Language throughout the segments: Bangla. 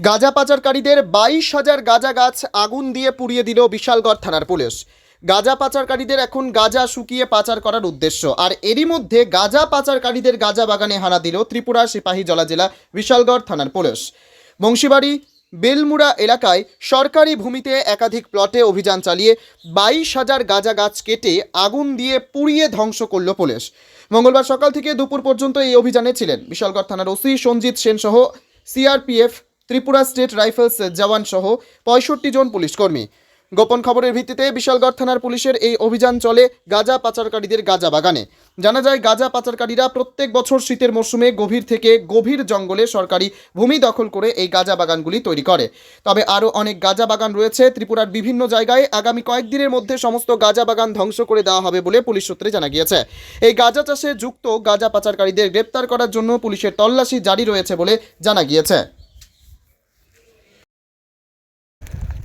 গাঁজা পাচারকারীদের বাইশ হাজার গাঁজা গাছ আগুন দিয়ে পুড়িয়ে দিল বিশালগড় থানার পুলিশ। গাঁজা পাচারকারীদের এখন গাঁজা শুকিয়ে পাচার করার উদ্দেশ্য। আর এরই মধ্যে গাঁজা পাচারকারীদের গাঁজা বাগানে হানা দিল ত্রিপুরা সিপাহী জলা জেলা বিশালগড় থানার পুলিশ। বংশীবাড়ি, বেলমুড়া এলাকায় সরকারি ভূমিতে একাধিক প্লটে অভিযান চালিয়ে বাইশ হাজার গাঁজা গাছ কেটে আগুন দিয়ে পুড়িয়ে ধ্বংস করল পুলিশ। মঙ্গলবার সকাল থেকে দুপুর পর্যন্ত এই অভিযানে ছিলেন। বিশালগড় থানার ওসি সঞ্জিত সেন সহ CRPF Tripura State Rifles jawan সহ পঁয়ষট্টি জন পুলিশকর্মী গোপন খবরের ভিত্তিতে বিশালগড় থানার পুলিশের এই অভিযান চলে গাঁজা পাচারকারীদের গাঁজা বাগানে। জানা যায়, গাঁজা পাচারকারীরা প্রত্যেক বছর শীতের মরশুমে গভীর থেকে গভীর জঙ্গলে সরকারি ভূমি দখল করে এই গাঁজা বাগানগুলি তৈরি করে। তবে আরও অনেক গাঁজা বাগান রয়েছে ত্রিপুরার বিভিন্ন জায়গায়। আগামী কয়েকদিনের মধ্যে সমস্ত গাঁজা বাগান ধ্বংস করে দেওয়া হবে বলে পুলিশ সূত্রে জানা গিয়েছে। এই গাঁজা চাষে যুক্ত গাঁজা পাচারকারীদের গ্রেপ্তার করার জন্য পুলিশের তল্লাশি জারি রয়েছে বলে জানা গিয়েছে।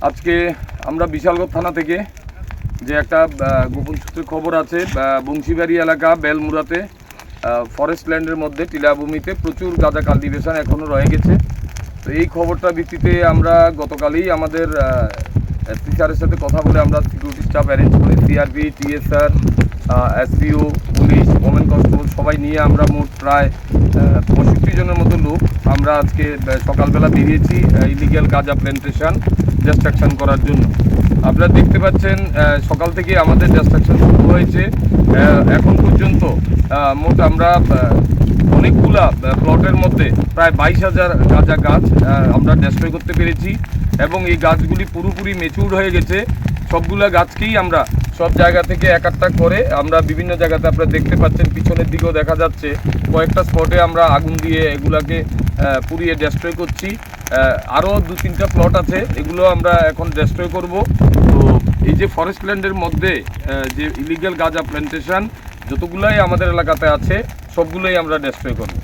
আজকে আমরা বিশালগড় থানা থেকে যে একটা গোপন সূত্রে খবর আছে বংশীবাড়ি এলাকা বেলমুরাতে ফরেস্ট ল্যান্ডের মধ্যে, টিলাভূমিতে প্রচুর গাঁজা কাল্টিভেশন এখনও রয়ে গেছে। তো এই খবরটা ভিত্তিতে আমরা গতকালই আমাদের স্যারের সাথে কথা বলে আমরা সিকিউরিটি স্টাফ অ্যারেঞ্জ করে CRP TSR SPO women constable সবাই নিয়ে আমরা মোট প্রায় পঁয়ষট্টি জনের মতো লোক আমরা আজকে সকালবেলা বেরিয়েছি ইলিগ্যাল গাঁজা প্ল্যান্টেশন ডিস্ট্রাকশন করার জন্য। আপনারা দেখতে পাচ্ছেন সকাল থেকে আমাদের ডিস্ট্রাকশন শুরু হয়েছে। এখন পর্যন্ত মোট আমরা অনেকগুলা প্লটের মধ্যে প্রায় বাইশ হাজার গাঁজা গাছ আমরা ডেস্ট্রয় করতে পেরেছি। এবং এই গাছগুলি পুরোপুরি মেচুর হয়ে গেছে। সবগুলা গাছকেই আমরা সব জায়গা থেকে এক একটা করে আমরা বিভিন্ন জায়গাতে আপনারা দেখতে পাচ্ছেন, পিছনের দিকেও দেখা যাচ্ছে। কয়েকটা স্পটে আমরা আগুন দিয়ে এগুলাকে পুড়িয়ে ডেস্ট্রয় করছি। আরও দু তিনটা প্লট আছে, এগুলো আমরা এখন ডেস্ট্রয় করব। তো এই যে ফরেস্ট ল্যান্ডের মধ্যে যে ইলিগাল গাঁজা প্ল্যান্টেশন যতগুলাই আমাদের এলাকাতে আছে, সবগুলোই আমরা ডেস্ট্রয় করব।